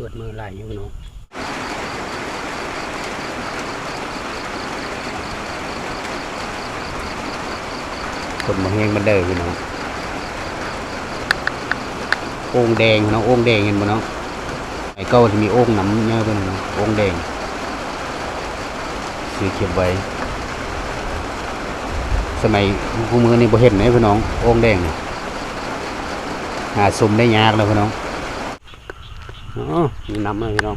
เปิดมือไหลอยู่พี่น้องคนมาแห้งมันเด้อพี่น้องโอ่งแดงพี่น้องโอ่งแดงเห็นบ่น้องไอ้เก้าที่มีโอ่งน้ำเนื้อเป็นน้องโอ่งแดงซื้อเก็บไว้ สมัยกูมือนี่บ่เห็นเลยพี่น้องโอ่งแดงนี่หาสมได้ยากแล้วพี่น้อง มีน้ำแล้วพี่น้อง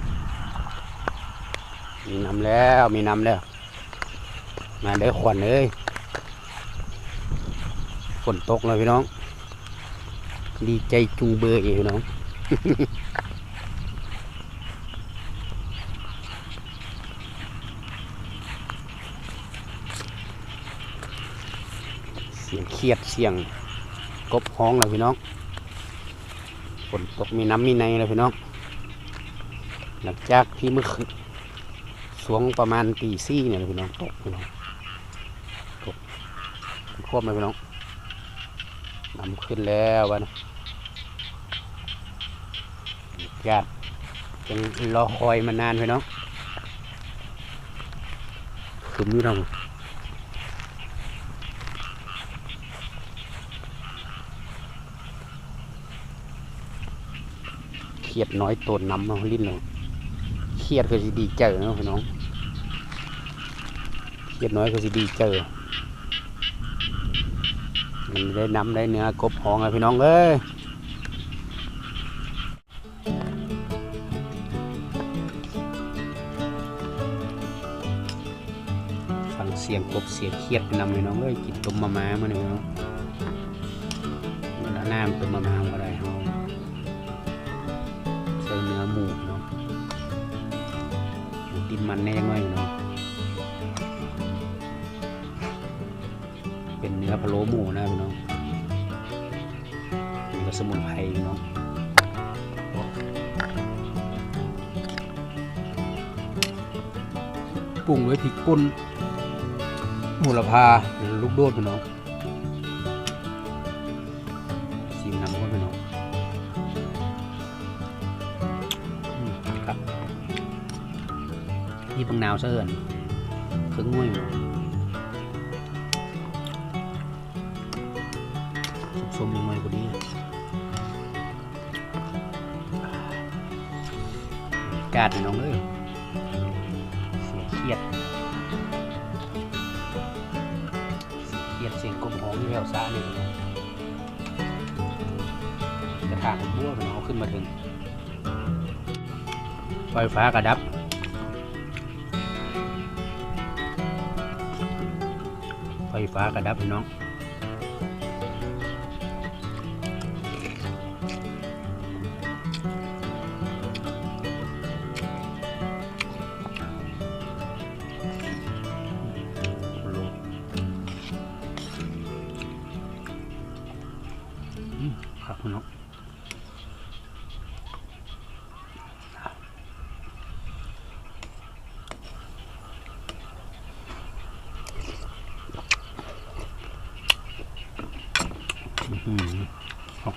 มีน้ำแล้ว มีน้ำแล้ว มาเด้อขวัญเอ้ยฝนตกแล้วพี่น้อง ดีใจจุงเบยพี่น้องเสียงเครียดเสียงกบห้องแล้วพี่น้องฝนตกมีน้ำมีในแล้วพี่น้อง หลังจากที่เมื่อคืนสวงประมาณตีสี่เนี่ยพี่น้องตกพี่น้องตกควบเลยพี่น้องน้ำขึ้นแล้ววะนะญาติยังรอคอยมานานพี่น้องคืมอยู่น้องเขียดน้อยตัวน้ำเอาลิ้นเลย รียดคือสิดีเจอเนาะพี่น้องเครียดน้อยคือสิดีเจอ มันได้น้ำได้เนื้อกบหองอะพี่น้องเอ้ยฟังเสียงกบเสียงเครียดไปนำพี่น้องเอ้ยกินต้มมะม้ามาเนี่ยน้องเวลาน้ำต้มมะม้าก็ได้ หมูติดมันแน่ยังไงเนาะเป็นเนื้อพะโล้หมูนะพี่น้องมีกับสมุนไพรพี่น้องปรุงด้วยพริกป่นหมูละพาลูกโดดพี่น้อง นี่ปังนาวเสื่อนเครื่องง่วยพี่น้องส้มยังไงกว่านี้กาดน้องเอ้ยเสียเครียดเขียดเสียงกบหองที่แถวซ่าเนี่ยนะกระถางมันบัวมันเอาขึ้นมาถึงไฟฟ้ากระดับ ฟฟ้ากระดับพี่น้องลงอืมครับพี่น้องอื้อหือเอา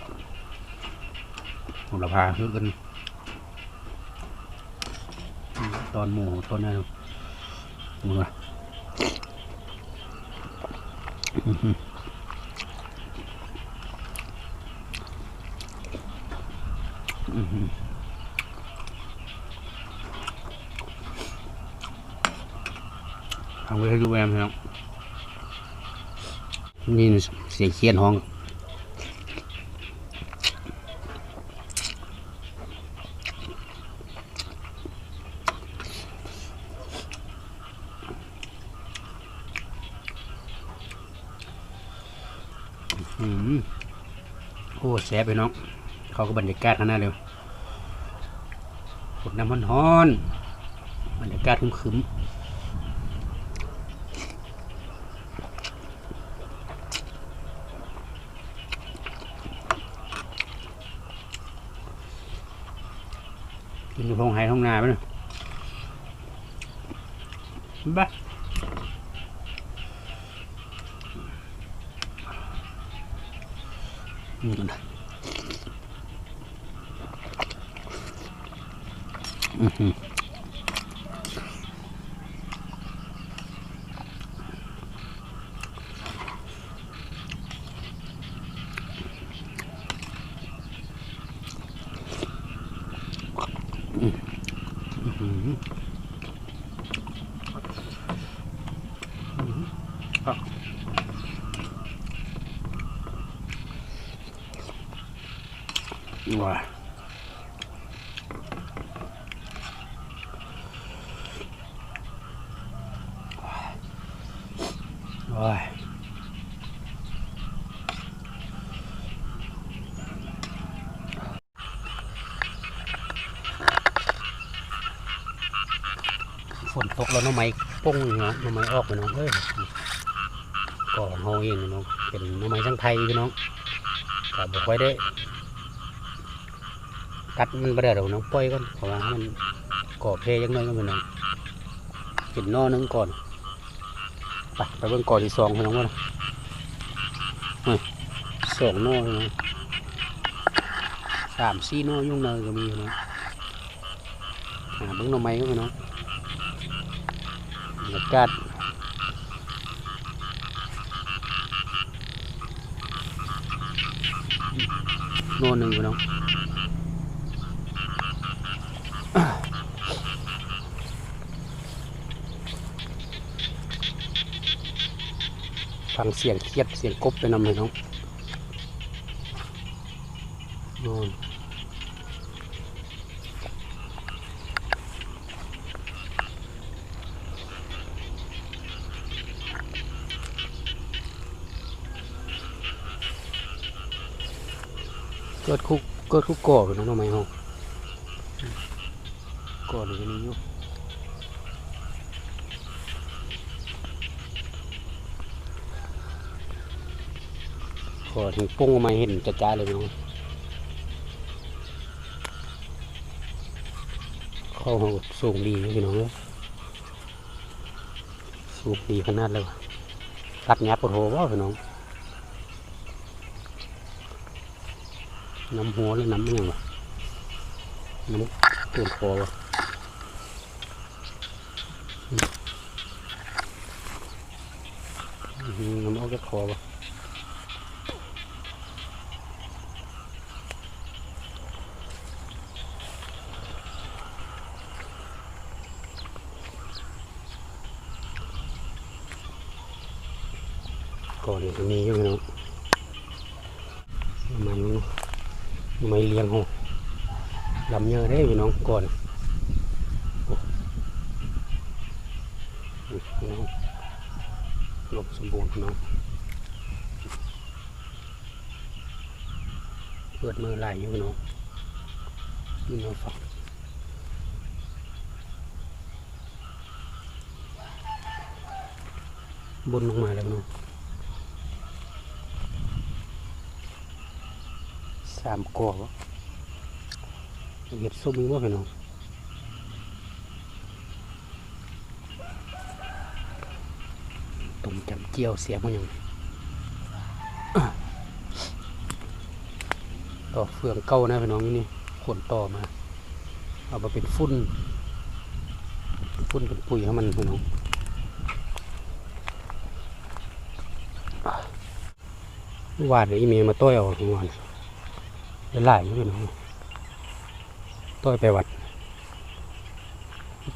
โหาคือกันตอนหมูตอนนั้นมึงอะเอหืออื้อหือทำไว้ให้ดูแวมครับนี่เสียงเคียนห้อง อืมโอ้แซ่บไปน้อง เขาก็บรรยากาศขนาดเร็วฝนน้ำมันฮ้อนบรรยากาศครึมๆกินอยู่ท้องไห้ท้องนาไปเลยบ้าอืมกันนะ อื้อหืออื้ออื้อหือว้า ว้ยฝนตกแล้วน้องไม้ปุ้งเนาะน้องไม้ออกไปน้องเอ้ยก่อนเฮาเองน้องเป็นน้องไม้ทั้งไทยพี่น้องก็บอกไว้ได้ตัดมันไปได้เดี๋ยวน้องปล่อยก่อนเพราะว่ามันก่อเพลยังน้อยก็เป็นน้องกินนอนึงก่อน ไปไปเบิ่งก่อที่สองพี่น้องว่าเฮ้ยสองนอพี่น้อสามสี่นอยุ่งเนยก็มีน้องหาเบิ่งหน่อไม้ก็พี่น้องบรรยากาศนอหนึ่งพี่น้อง ฟังเสียงเครียดเสียงกบไปนำเลยน้องนอนเกิดคุกเกิดคุกก่อไปน้องทำไมห้องก่อเลยนี้อยู่ ขอถึงปุ้งมาเห็นจะจ้าเลยน้องเข้ามาสูงดีพี่น้องสูงดีขนาดเลยตัดหยับปวดหัวว่าพี่น้องน้ำหัวหรือน้ำเมี่ยงวะน้ำตัวคอวะน้ำออกจากคอวะ ก่อน ตรงนี้อยู่น้องมันไม่เลี้ยงหัวลำเยอะได้พี่น้องก่อนพี่น้องลบสมบูรณ์พี่น้องเปิดมือไหลอยู่พี่น้องนี่มาฝักบนลงมาแล้วพี่น้อง สามกอบ่เห็ดส้มมีบ่พี่น้องต้มจำเจียวเสียบมันยังต่อเฟืองเก่านะพี่น้องนี่ขนต่อมา เอามาเป็นฟุ้นฟุ้นเป็นปุ๋ยให้มันพี่น้องวาดเลยอีเมลมาต้อยเอาทุกวัน หลายอยู่น้องต้อยไปวัด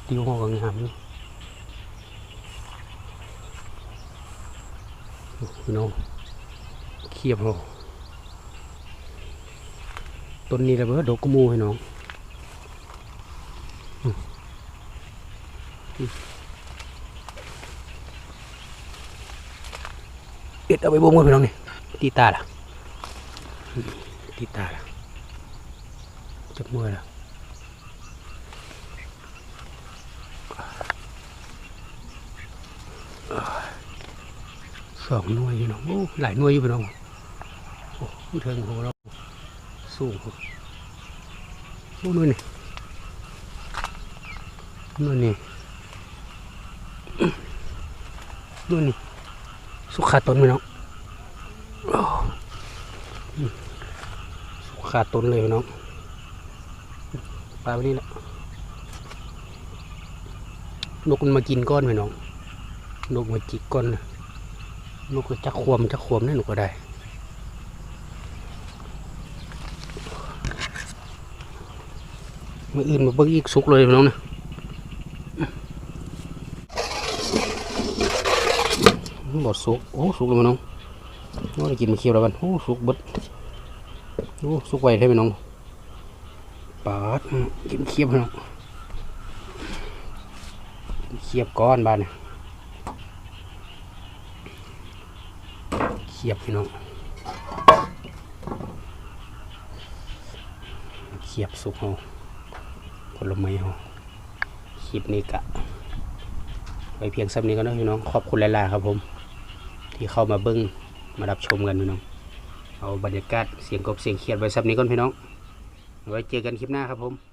ติวหัวก็งามนี่พี่น้องเขียบเราต้นนี้ระเบิดดอกกมูพี่น้องเอ็ดเอาไปบ่งกันพี่น้องนี่ตีตาล่ะตีตาละ จับมือและสองหน่วยอยู่เนาะโอ้หลายหน่วยอยู่พี่น้องโอ้ผู้เทิงของเราสูงโอ้หน่วยนี่หน่วยนี่หน่วยนี่สุขาตนพี่น้องโอ้ขาตนเลยพี่น้อง ปลาไปนี่แหละนกมันมากินก้อนพี่น้องนกมาจิกก้อนนกก็จักควมจักควมนี่นกก็ได้มืออื่นมาเบิ่งอีกสุกเลยน้องนะบดสุกโอ้สุกเลยน้องโอ้ได้กินมาเคี่ยวแล้วกันโอ้สุกบดโอ้สุกไวเลยพี่น้องาดกินเคียวพี่น้องเคียวก้อนบ้านเขียเคี่ยวพี่น้องเคียวสุกเอาผลไม้เอาคลิปนี้กะไว้เพียงสักนี้ก็นะพี่น้องขอบคุณหลายๆครับผม ที่เข้ามาเบิ้งมารับชมกันพี่น้อง เอาบรรยากาศเสียงกบเสียงเขียดไว้สักนี้ก่อนพี่น้อง ไว้เจอกันคลิปหน้าครับผม